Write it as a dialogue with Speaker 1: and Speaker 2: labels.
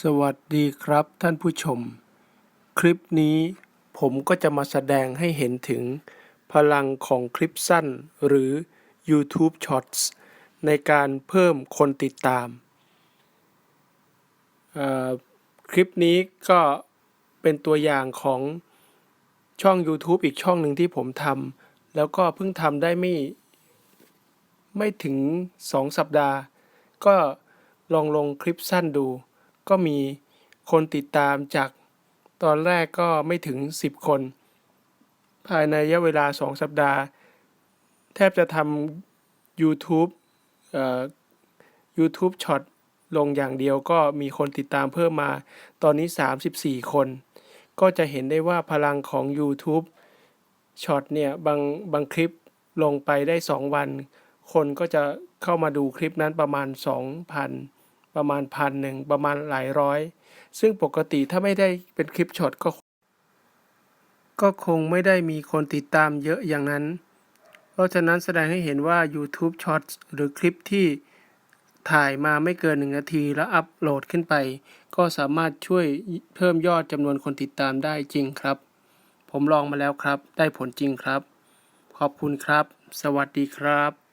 Speaker 1: สวัสดีครับท่านผู้ชม คลิปนี้ผมก็จะมาแสดงให้เห็นถึง พลังของคลิปสั้นหรือ YouTube Shorts ในการเพิ่มคนติดตาม คลิปนี้ก็เป็นตัวอย่างของช่อง YouTube อีกช่องหนึ่งที่ผมทำแล้วก็เพิ่งทำได้ไม่ ไม่ถึง 2 สัปดาห์ ก็ลองลงคลิปสั้นดู ก็มีคนติดตามจากตอนแรกก็ไม่ถึง 10 คน ภายในระยะเวลา 2 สัปดาห์ แทบจะทำ YouTube เอ่อ YouTube ช็อตลงอย่างเดียวก็มีคนติดตามเพิ่มมา ตอนนี้ 34 คน ก็จะเห็นได้ว่าพลังของ YouTube ช็อตเนี่ย บางบางคลิปลงไปได้ 2 วัน คนก็จะเข้ามาดูคลิปนั้นประมาณ 2,000 ประมาณพันหนึ่งประมาณหลายร้อย ซึ่งปกติถ้าไม่ได้เป็นคลิปช็อตก็ ก็คงไม่ได้มีคนติดตามเยอะอย่างนั้น เพราะฉะนั้นแสดงให้เห็นว่า YouTube Shorts หรือคลิปที่ถ่ายมาไม่เกินหนึ่งนาทีแล้วอัปโหลดขึ้นไป ก็สามารถช่วยเพิ่มยอดจำนวนคนติดตามได้จริงครับ ผมลองมาแล้วครับ ได้ผลจริงครับ ขอบคุณครับ สวัสดีครับ